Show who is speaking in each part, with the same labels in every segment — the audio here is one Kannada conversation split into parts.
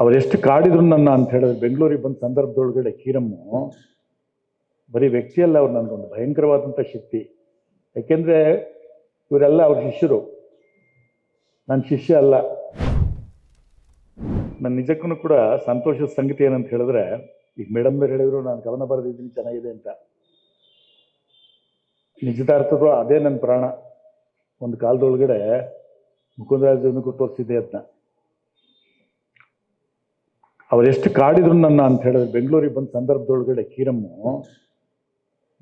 Speaker 1: ಅವರೆಷ್ಟು ಕಾಡಿದ್ರು ನನ್ನ ಅಂತ ಹೇಳಿದ್ರೆ ಬೆಂಗಳೂರಿಗೆ ಬಂದ ಸಂದರ್ಭದೊಳಗಡೆ ಕೀರಮ್ಮು ಬರೀ ವ್ಯಕ್ತಿಯಲ್ಲ ಅವ್ರು ನನಗೊಂದು ಭಯಂಕರವಾದಂಥ ಶಕ್ತಿ. ಯಾಕೆಂದರೆ ಇವರೆಲ್ಲ ಅವ್ರ ಶಿಷ್ಯರು. ನನ್ನ ಶಿಷ್ಯ ಅಲ್ಲ. ನನ್ನ ನಿಜಕ್ಕೂ ಕೂಡ ಸಂತೋಷದ ಸಂಗತಿ ಏನಂತ ಹೇಳಿದ್ರೆ ಈಗ ಮೇಡಮ್ನವ್ರು ಹೇಳಿದ್ರು, ನಾನು ಗಮನ ಬರೆದಿದ್ದೀನಿ, ಚೆನ್ನಾಗಿದೆ ಅಂತ. ನಿಜದಾರ್ಥದ್ರು ಅದೇ ನನ್ನ ಪ್ರಾಣ. ಒಂದು ಕಾಲದೊಳಗಡೆ ಮುಕುಂದರಾಜನಿಗೂ ತೋರಿಸಿದ್ದೆ ಅದನ್ನ ಅವರೆಷ್ಟು ಕಾಡಿದ್ರು ನನ್ನ ಅಂತ ಹೇಳಿದ್ರೆ ಬೆಂಗಳೂರಿಗೆ ಬಂದ ಸಂದರ್ಭದೊಳಗಡೆ ಕೀರಮ್ಮು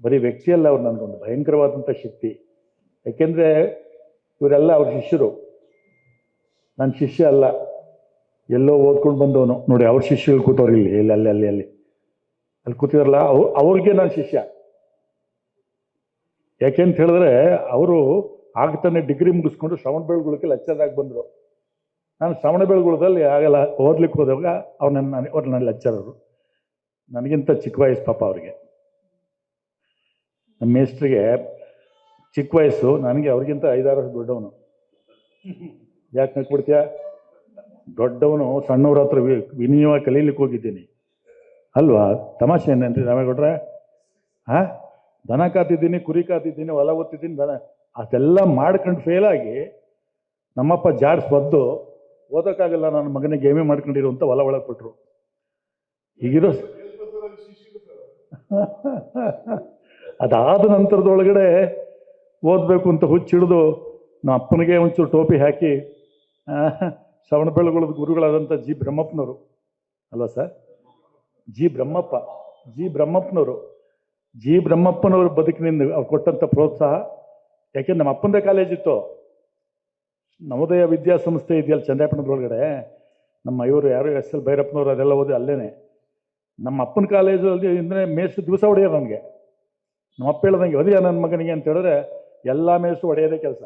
Speaker 1: ಬರೀ ವ್ಯಕ್ತಿಯಲ್ಲ ಅವ್ರು ನನಗೊಂದು ಭಯಂಕರವಾದಂಥ ಶಕ್ತಿ. ಯಾಕೆಂದರೆ ಇವರೆಲ್ಲ ಅವ್ರ ಶಿಷ್ಯರು. ನನ್ನ ಶಿಷ್ಯ ಅಲ್ಲ. ಎಲ್ಲೋ ಓದ್ಕೊಂಡು ಬಂದವನು. ನೋಡಿ, ಅವ್ರ ಶಿಷ್ಯಗಳು ಕೂತವ್ರು ಇಲ್ಲಿ ಇಲ್ಲಿ, ಅಲ್ಲಿ ಅಲ್ಲಿ ಅಲ್ಲಿ. ಅಲ್ಲಿ ಕೂತಿದಾರಲ್ಲ, ಅವ್, ಅವ್ರಿಗೆ ನಾನು ಶಿಷ್ಯ. ಯಾಕೆ ಅಂತ ಹೇಳಿದ್ರೆ ಅವರು ಆಗ್ತಾನೆ ಡಿಗ್ರಿ ಮುಗಿಸ್ಕೊಂಡು ಶ್ರವಣ ಬೆಳಗುಳಕ್ಕೆ ಲೆಕ್ಚರಾಗಿ ಬಂದರು. ನಾನು ಶ್ರವಣ ಬೆಳಗುಳದಲ್ಲಿ ಆಗಲ್ಲ ಓದ್ಲಿಕ್ಕೆ ಹೋದಾಗ ಅವ್ರು ನನ್ನ ಅವ್ರು ನನ್ನ ಲೆಕ್ಚರರು ನನಗಿಂತ ಚಿಕ್ಕ ವಯಸ್ಸು ಪಾಪ ಅವರಿಗೆ. ನಮ್ಮ ಮೇಸ್ಟ್ರಿಗೆ ಚಿಕ್ಕ ವಯಸ್ಸು, ನನಗೆ ಅವ್ರಿಗಿಂತ ಐದಾರು ವರ್ಷ ದೊಡ್ಡವನು. ಯಾಕೆ ನಕ್ಬಿಡ್ತೀಯ ದೊಡ್ಡವನು ಸಣ್ಣವ್ರ ಹತ್ರ ವಿ- ವಿನಯವಾಗಿ ಕಲೀಲಿಕ್ಕೆ ಹೋಗಿದ್ದೀನಿ. ಅಲ್ವಾ? ತಮಾಷೆ ಏನಂತ ರಾಮೇಗೌಡ್ರೆ? ಹಾ ದನ ಕಾತಿದ್ದೀನಿ, ಕುರಿ ಕಾತಿದ್ದೀನಿ, ಹೊಲ ಓದ್ತಿದ್ದೀನಿ ದನ. ಅದೆಲ್ಲ ಮಾಡ್ಕೊಂಡು ಫೇಲಾಗಿ ನಮ್ಮಪ್ಪ ಜಾಡ್ಸ್ ಬದ್ದು ಓದೋಕ್ಕಾಗಲ್ಲ, ನನ್ನ ಮಗನಿಗೆ ಗೇಮೆ ಮಾಡ್ಕೊಂಡಿರು ಅಂತ ಹೊಲ ಒಳಗೆ ಕೊಟ್ಟರು ಈಗಿರೋ ಅದಾದ ನಂತರದೊಳಗಡೆ ಓದಬೇಕು ಅಂತ ಹುಚ್ಚಿಡಿದು ನಮ್ಮ ಅಪ್ಪನಿಗೆ ಒಂಚೂರು ಟೋಪಿ ಹಾಕಿ ಶ್ರವಣ ಬೆಳಗೊಳದ ಗುರುಗಳಾದಂಥ ಜಿ ಬ್ರಹ್ಮಪ್ಪನವರು. ಅಲ್ವಾ ಸರ್? ಜಿ ಬ್ರಹ್ಮಪ್ಪ, ಜಿ ಬ್ರಹ್ಮಪ್ಪನವರು. ಜಿ ಬ್ರಹ್ಮಪ್ಪನವರ ಬದುಕಿನಿಂದ ಅವ್ರು ಕೊಟ್ಟಂಥ ಪ್ರೋತ್ಸಾಹ. ಯಾಕೆಂದ್ರೆ ನಮ್ಮ ಅಪ್ಪಂದೇ ಕಾಲೇಜ್ ಇತ್ತು ನವೋದಯ ವಿದ್ಯಾಸಂಸ್ಥೆ ಇದೆಯಲ್ಲ ಚಂದ್ರಾಪಟ್ಟಣದೊಳಗಡೆ ನಮ್ಮ ಇವರು ಯಾರು, ಎಸ್ ಎಲ್ ಭೈರಪ್ಪನವರು ಅದೆಲ್ಲ ಓದಿ ಅಲ್ಲೇ ನಮ್ಮ ಅಪ್ಪನ ಕಾಲೇಜಲ್ಲಿ ಅಂದರೆ ಮೇಸು ದಿವಸ ಹೊಡೆಯೋದು ನನಗೆ ನಮ್ಮ ಅಪ್ಪ ಹೇಳ್ದಂಗೆ ಒದೆಯ ನನ್ನ ಮಗನಿಗೆ ಅಂತ ಹೇಳಿದ್ರೆ ಎಲ್ಲ ಮೇಸು ಹೊಡೆಯೋದೇ ಕೆಲಸ.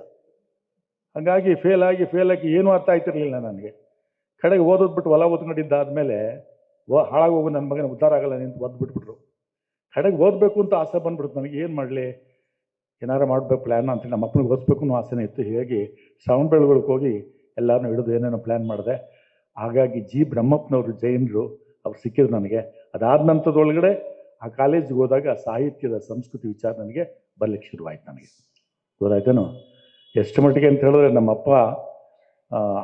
Speaker 1: ಹಾಗಾಗಿ ಫೇಲ್ ಆಗಿ ಫೇಲ್ ಆಗಿ ಏನೂ ಅರ್ಥ ಆಯ್ತಿರಲಿಲ್ಲ ನನಗೆ. ಕಡೆಗೆ ಓದೋದು ಬಿಟ್ಟು ಹೊಲ ಓದ್ಕೊಂಡಿದ್ದಾದ್ಮೇಲೆ ಓ ಹಾಳಾಗೋಗು ನನ್ನ ಮಗನ, ಉದ್ಧಾರ ಆಗಲ್ಲ ನಿಂತು ಓದ್ಬಿಟ್ಬಿಟ್ರು. ಬಿಟ್ಬಿಟ್ರು ಕಡೆಗೆ ಓದಬೇಕು ಅಂತ ಆಸೆ ಬಂದ್ಬಿಡ್ತು ನನಗೆ, ಏನು ಮಾಡಲಿ? ಏನಾರು ಮಾಡಬೇಕು ಪ್ಲ್ಯಾನ್ ಅಂತ ನಮ್ಮ ಅಪ್ಪನಿಗೆ ಓದಿಸ್ಬೇಕು ಅನ್ನೋ ಆಸೆನೇ ಇತ್ತು. ಹೀಗಾಗಿ ಶ್ರವಣ ಬೆಳಗೊಳಕ್ಕೆ ಹೋಗಿ ಎಲ್ಲರನ್ನೂ ಹಿಡಿದು ಏನೇನೋ ಪ್ಲ್ಯಾನ್ ಮಾಡಿದೆ. ಹಾಗಾಗಿ ಜಿ ಬ್ರಹ್ಮಪ್ಪನವರು ಜೈನರು ಅವ್ರು ಸಿಕ್ಕಿದ್ರು ನನಗೆ. ಅದಾದ ನಂತರದೊಳಗಡೆ ಆ ಕಾಲೇಜಿಗೆ ಹೋದಾಗ ಸಾಹಿತ್ಯದ ಸಂಸ್ಕೃತಿ ವಿಚಾರ ನನಗೆ ಬರಲಿಕ್ಕೆ ಶುರುವಾಯಿತು ನನಗೆ. ಗೊತ್ತಾಯ್ತೇನು? ಎಷ್ಟು ಮಟ್ಟಿಗೆ ಅಂತ ಹೇಳಿದ್ರೆ ನಮ್ಮಪ್ಪ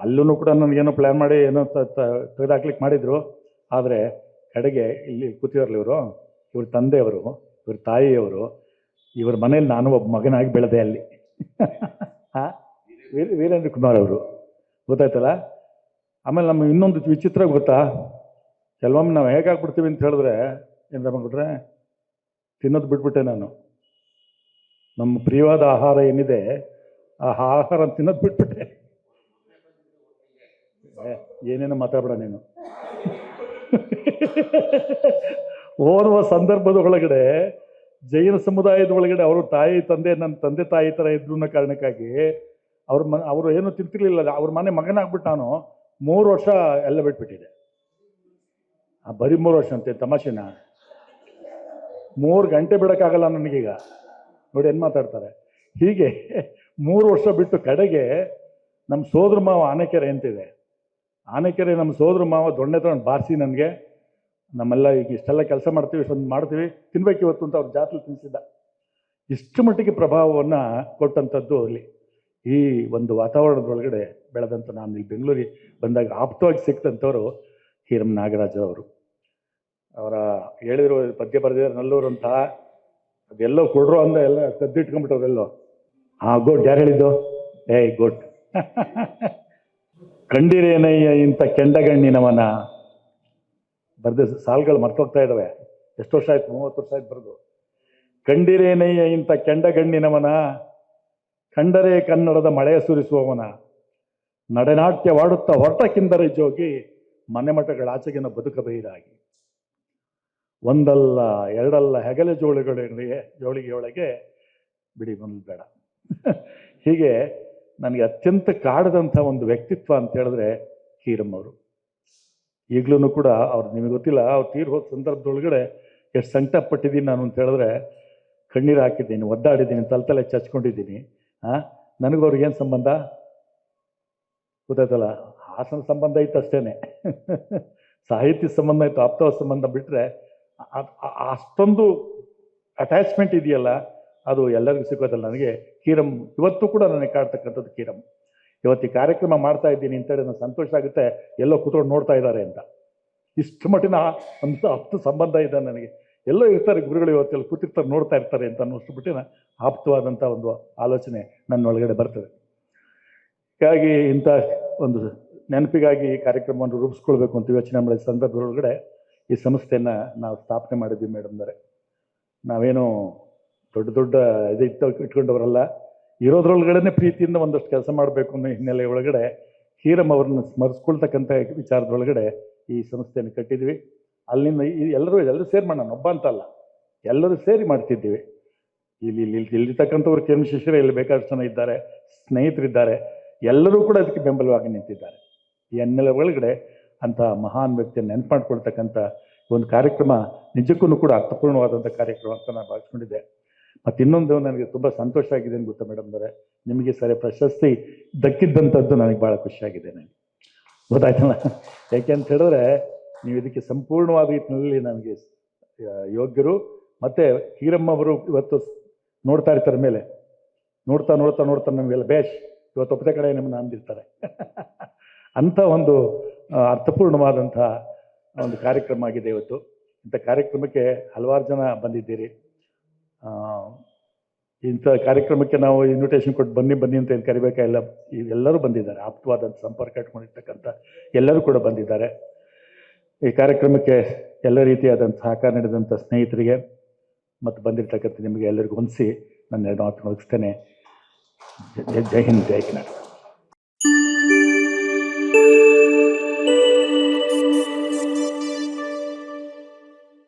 Speaker 1: ಅಲ್ಲೂ ಕೂಡ ನನಗೇನೋ ಪ್ಲ್ಯಾನ್ ಮಾಡಿ ಏನೋ ತೆಗೆದಾಕ್ಲಿಕ್ಕೆ ಮಾಡಿದರು. ಆದರೆ ಕಡೆಗೆ ಇಲ್ಲಿ ಕೂತಿರಲಿ ಇವರು. ಇವ್ರ ತಂದೆಯವರು, ಇವ್ರ ತಾಯಿಯವರು ಇವ್ರ ಮನೇಲಿ ನಾನು ಒಬ್ಬ ಮಗನಾಗಿ ಬೆಳೆದೆ ಅಲ್ಲಿ. ಹಾಂ? ವೀರ ವೀರೇಂದ್ರ ಕುಮಾರ್ ಅವರು. ಗೊತ್ತಾಯ್ತಲ್ಲ? ಆಮೇಲೆ ನಮ್ಮ ಇನ್ನೊಂದು ವಿಚಿತ್ರ ಗೊತ್ತಾ? ಕೆಲವೊಮ್ಮೆ ನಾವು ಹೇಗಾಗ್ಬಿಡ್ತೀವಿ ಅಂತ ಹೇಳಿದ್ರೆ, ಏನು ಬಂದ್ಬಿಟ್ರೆ ತಿನ್ನೋದು ಬಿಟ್ಬಿಟ್ಟೆ ನಾನು. ನಮ್ಮ ಪ್ರಿಯವಾದ ಆಹಾರ ಏನಿದೆ, ಆ ಆಹಾರ ತಿನ್ನೋದು ಬಿಟ್ಬಿಟ್ಟೆ. ಏನೇನೋ ಮಾತಾಡಬೇಡ ನೀನು. ಓದುವ ಸಂದರ್ಭದ ಒಳಗಡೆ ಜೈನ ಸಮುದಾಯದ ಒಳಗಡೆ ಅವರು ತಾಯಿ, ತಂದೆ ನನ್ನ ತಂದೆ, ತಾಯಿ ಥರ ಇದ್ರು ಅನ್ನೋ ಕಾರಣಕ್ಕಾಗಿ ಅವ್ರ ಮ, ಅವರು ಏನು ತಿಂತಿರ್ಲಿಲ್ಲ. ಅವ್ರ ಮನೆ ಮಗನಾಗ್ಬಿಟ್ಟು ನಾನು ಮೂರು ವರ್ಷ ಎಲ್ಲ ಬಿಟ್ಬಿಟ್ಟಿದೆ ಆ ಬರೀ ಮೂರು ವರ್ಷ ಅಂತೆ, ತಮಾಷೆನ? ಮೂರು ಗಂಟೆ ಬಿಡೋಕ್ಕಾಗಲ್ಲ ನನಗೀಗ. ನೋಡಿ ಏನು ಮಾತಾಡ್ತಾರೆ. ಹೀಗೆ ಮೂರು ವರ್ಷ ಬಿಟ್ಟು ಕಡೆಗೆ ನಮ್ಮ ಸೋದರ ಮಾವ ಆನೆಕೆರೆ ಅಂತಿದೆ. ಆನೆಕೆರೆ ನಮ್ಮ ಸೋದರ ಮಾವ ದೊಣ್ಣೆ ತೊಗೊಂಡು ಬಾರಿಸಿ ನನಗೆ. ನಮ್ಮೆಲ್ಲ ಈಗ ಇಷ್ಟೆಲ್ಲ ಕೆಲಸ ಮಾಡ್ತೀವಿ, ಇಷ್ಟೊಂದು ಮಾಡ್ತೀವಿ, ತಿನ್ಬೇಕು ಇವತ್ತು ಅಂತ ಅವ್ರ ಜಾತ್ರೆ ತಿನ್ನಿಸಿದ್ದ ಇಷ್ಟು ಮಟ್ಟಿಗೆ ಪ್ರಭಾವವನ್ನು ಕೊಟ್ಟಂಥದ್ದು ಅಲ್ಲಿ. ಈ ಒಂದು ವಾತಾವರಣದೊಳಗಡೆ ಬೆಳೆದಂಥ ನಾನು ಇಲ್ಲಿ ಬೆಂಗಳೂರಿಗೆ ಬಂದಾಗ ಆಪ್ತವಾಗಿ ಸಿಕ್ತಂಥವ್ರು ಹೀರಮ್ ನಾಗರಾಜ ಅವರು. ಅವರ ಹೇಳಿದ್ರು ಪದ್ಯ ಬರೆದಿದ್ದಾರೆ, ನಲ್ಲೂರು ಅಂತ. ಅದೆಲ್ಲೋ ಕೊಡ್ರು ಅಂದ ಎಲ್ಲ ಕದ್ದಿಟ್ಕೊಂಡ್ಬಿಟ್ಟವ್ರೆಲ್ಲೋ. ಆ ಗೋಟ್ ಯಾರು ಹೇಳಿದ್ದು? ಏಯ್, ಗೋಟ್. ಕಂಡಿರೇನಯ್ಯ ಇಂಥ ಕೆಂಡಗಣ್ಣಿನವನ. ಬರ್ದೆ ಸಾಲ್ಗಳು ಮರ್ತೋಗ್ತಾ ಇದ್ದಾವೆ ಎಷ್ಟು ವರ್ಷ ಆಯ್ತು? ಮೂವತ್ತು ವರ್ಷ ಆಯ್ತು ಬರೆದು. ಕಂಡಿರೇನಯ್ಯ ಇಂಥ ಕೆಂಡಗಣ್ಣಿನವನ ಕಂಡರೆ ಕನ್ನಡದ ಮಳೆ ಸುರಿಸುವವನ. ನಡೆನಾಟ್ಯವಾಡುತ್ತಾ ಹೊರಟಕ್ಕಿಂದರೆ ಜೋಗಿ, ಮನೆ ಆಚೆಗಿನ ಬದುಕಬೈರಾಗಿ ಒಂದಲ್ಲ, ಎರಡಲ್ಲ ಹೆಗಲೆ ಜೋಳಿಗಳಿಗೆ ಜೋಳಿಗೆಯೊಳಗೆ ಬಿಡಿ ಒಂದು ಬೇಡ. ಹೀಗೆ ನನಗೆ ಅತ್ಯಂತ ಕಾಡದಂಥ ಒಂದು ವ್ಯಕ್ತಿತ್ವ ಅಂತ ಹೇಳಿದ್ರೆ ಕೀರಮ್ ಅವರು ಈಗಲೂ ಕೂಡ ಅವ್ರು ನಿಮಗೆ ಗೊತ್ತಿಲ್ಲ, ಅವ್ರು ತೀರ್ ಹೋದ ಸಂದರ್ಭದೊಳಗಡೆ ಎಷ್ಟು ಸಂಕಟ ಪಟ್ಟಿದ್ದೀನಿ ನಾನು ಅಂತ ಹೇಳಿದ್ರೆ, ಕಣ್ಣೀರು ಹಾಕಿದ್ದೀನಿ, ಒದ್ದಾಡಿದ್ದೀನಿ, ತಲೆ ತಲೆ ಚಚ್ಕೊಂಡಿದ್ದೀನಿ. ಹಾಂ ನನಗೂ ಅವ್ರಿಗೇನು ಸಂಬಂಧ? ಗೊತ್ತಾಯ್ತಲ್ಲ? ಹಾಸನ ಸಂಬಂಧ ಇತ್ತು ಅಷ್ಟೇ ಸಾಹಿತ್ಯ ಸಂಬಂಧ ಇತ್ತು ಆಪ್ತವ ಸಂಬಂಧ ಬಿಟ್ಟರೆ ಅಷ್ಟೊಂದು ಅಟ್ಯಾಚ್ಮೆಂಟ್ ಇದೆಯಲ್ಲ, ಅದು ಎಲ್ಲರಿಗೂ ಸಿಗೋದಲ್ಲ ನನಗೆ ಕೀರಂ, ಇವತ್ತು ಕೂಡ ನನಗೆ ಕಾಡ್ತಕ್ಕಂಥದ್ದು ಕೀರಂ. ಇವತ್ತು ಕಾರ್ಯಕ್ರಮ ಮಾಡ್ತಾ ಇದ್ದೀನಿ ಅಂತೇಳಿ ನನಗೆ ಸಂತೋಷ ಆಗುತ್ತೆ. ಎಲ್ಲೋ ಕೂತ್ಕೊಂಡು ನೋಡ್ತಾ ಇದ್ದಾರೆ ಅಂತ. ಇಷ್ಟು ಮಟ್ಟಿನ ಒಂದು ಹತ್ತು ಸಂಬಂಧ ಇದೆ ನನಗೆ. ಎಲ್ಲೋ ಇರ್ತಾರೆ ಗುರುಗಳು ಇವತ್ತೆಲ್ಲ ಕೂತಿರ್ತಾರೆ, ನೋಡ್ತಾ ಇರ್ತಾರೆ ಅಂತ ಅನ್ನೋಷ್ಟು ಮಟ್ಟಿನ ಆಪ್ತವಾದಂಥ ಒಂದು ಆಲೋಚನೆ ನನ್ನ ಒಳಗಡೆ ಬರ್ತದೆ. ಹೀಗಾಗಿ ಇಂಥ ಒಂದು ನೆನಪಿಗಾಗಿ ಈ ಕಾರ್ಯಕ್ರಮವನ್ನು ರೂಪಿಸ್ಕೊಳ್ಬೇಕು ಅಂತ ಯೋಚನೆ ಮಾಡಿದ ಸಂದರ್ಭದೊಳಗಡೆ ಈ ಸಂಸ್ಥೆಯನ್ನು ನಾವು ಸ್ಥಾಪನೆ ಮಾಡಿದ್ವಿ ಮೇಡಮ್ದರೆ ನಾವೇನು ದೊಡ್ಡ ದೊಡ್ಡ ಇದು ಇಟ್ಟು ಇಟ್ಕೊಂಡವರಲ್ಲ. ಇರೋದ್ರೊಳಗಡೆನೆ ಪ್ರೀತಿಯಿಂದ ಒಂದಷ್ಟು ಕೆಲಸ ಮಾಡಬೇಕು ಅನ್ನೋ ಹಿನ್ನೆಲೆ ಒಳಗಡೆ ಹೀರಮ್ ಅವ್ರನ್ನ ಸ್ಮರಿಸ್ಕೊಳ್ತಕ್ಕಂಥ ವಿಚಾರದೊಳಗಡೆ ಈ ಸಂಸ್ಥೆಯನ್ನು ಕಟ್ಟಿದ್ವಿ. ಅಲ್ಲಿಂದ ಎಲ್ಲರೂ ಎಲ್ಲರೂ ಸೇರಿ ಮಾಡೋಣ, ಒಬ್ಬ ಅಂತಲ್ಲ ಎಲ್ಲರೂ ಸೇರಿ ಮಾಡ್ತಿದ್ದೀವಿ. ಇಲ್ಲಿ ಇಲ್ಲಿ ಇಲ್ಲಿ, ಇಲ್ಲಿರ್ತಕ್ಕಂಥವ್ರು ಕಿರಣ್ ಶಿಷ್ಯರು ಇಲ್ಲಿ ಬೇಕಾದಷ್ಟು ಜನ ಇದ್ದಾರೆ, ಸ್ನೇಹಿತರಿದ್ದಾರೆ. ಎಲ್ಲರೂ ಕೂಡ ಅದಕ್ಕೆ ಬೆಂಬಲವಾಗಿ ನಿಂತಿದ್ದಾರೆ. ಈ ಹಿನ್ನೆಲೆ ಒಳಗಡೆ ಅಂತ ಮಹಾನ್ ವ್ಯಕ್ತಿಯನ್ನು ನೆನಪು ಮಾಡ್ಕೊಳ್ತಕ್ಕಂಥ ಒಂದು ಕಾರ್ಯಕ್ರಮ ನಿಜಕ್ಕೂ ಕೂಡ ಅರ್ಥಪೂರ್ಣವಾದಂಥ ಕಾರ್ಯಕ್ರಮ ಅಂತ ನಾನು ಭಾವಿಸ್ಕೊಂಡಿದ್ದೆ. ಮತ್ತು ಇನ್ನೊಂದು ನನಗೆ ತುಂಬ ಸಂತೋಷ ಆಗಿದೆ ಗೊತ್ತಾ ಮೇಡಮ್ನವರೇ ನಿಮಗೆ ಸರಿ, ಪ್ರಶಸ್ತಿ ದಕ್ಕಿದ್ದಂಥದ್ದು ನನಗೆ ಭಾಳ ಖುಷಿಯಾಗಿದೆ ನನಗೆ. ಗೊತ್ತಾಯ್ತಲ್ಲ? ಯಾಕೆ ಅಂತ ಹೇಳಿದ್ರೆ, ನೀವು ಇದಕ್ಕೆ ಸಂಪೂರ್ಣವಾದ ರೀತಿಯಲ್ಲಿ ನನಗೆ ಯೋಗ್ಯರು ಮತ್ತು ಹೀರಮ್ಮ ಅವರು ಇವತ್ತು ನೋಡ್ತಾ ಇರ್ತಾರೆ ಮೇಲೆ. ನೋಡ್ತಾ ನೋಡ್ತಾ ನೋಡ್ತಾ ನಮಗೆಲ್ಲ ಬೇಷ್, ಇವತ್ತು ಒಪ್ಪದೆ ಕಡೆ ನಿಮ್ಮನ್ನ ಅಂದಿರ್ತಾರೆ. ಅಂಥ ಒಂದು ಅರ್ಥಪೂರ್ಣವಾದಂಥ ಒಂದು ಕಾರ್ಯಕ್ರಮ ಆಗಿದೆ ಇವತ್ತು. ಇಂಥ ಕಾರ್ಯಕ್ರಮಕ್ಕೆ ಹಲವಾರು ಜನ ಬಂದಿದ್ದೀರಿ. ಇಂಥ ಕಾರ್ಯಕ್ರಮಕ್ಕೆ ನಾವು ಇನ್ವಿಟೇಷನ್ ಕೊಟ್ಟು ಬನ್ನಿ ಬನ್ನಿ ಅಂತ ಏನು ಕರಿಬೇಕಾಗಿಲ್ಲ ಎಲ್ಲರೂ ಬಂದಿದ್ದಾರೆ. ಆಪ್ತವಾದ ಸಂಪರ್ಕ ಇಟ್ಕೊಂಡಿರ್ತಕ್ಕಂಥ ಎಲ್ಲರೂ ಕೂಡ ಬಂದಿದ್ದಾರೆ. ಈ ಕಾರ್ಯಕ್ರಮಕ್ಕೆ ಎಲ್ಲ ರೀತಿಯಾದಂಥ ಸಹಕಾರ ನೀಡಿದಂಥ ಸ್ನೇಹಿತರಿಗೆ ಮತ್ತು ಬಂದಿರತಕ್ಕಂಥ ನಿಮಗೆ ಎಲ್ಲರಿಗೂ ಹೊಂದಿಸಿ ನನ್ನ ಎರಡು ಮಾತು ಮುಗಿಸ್ತೇನೆ. ಜೈ- ಹಿಂದ್, ಜೈ ಕರ್ನಾಟಕ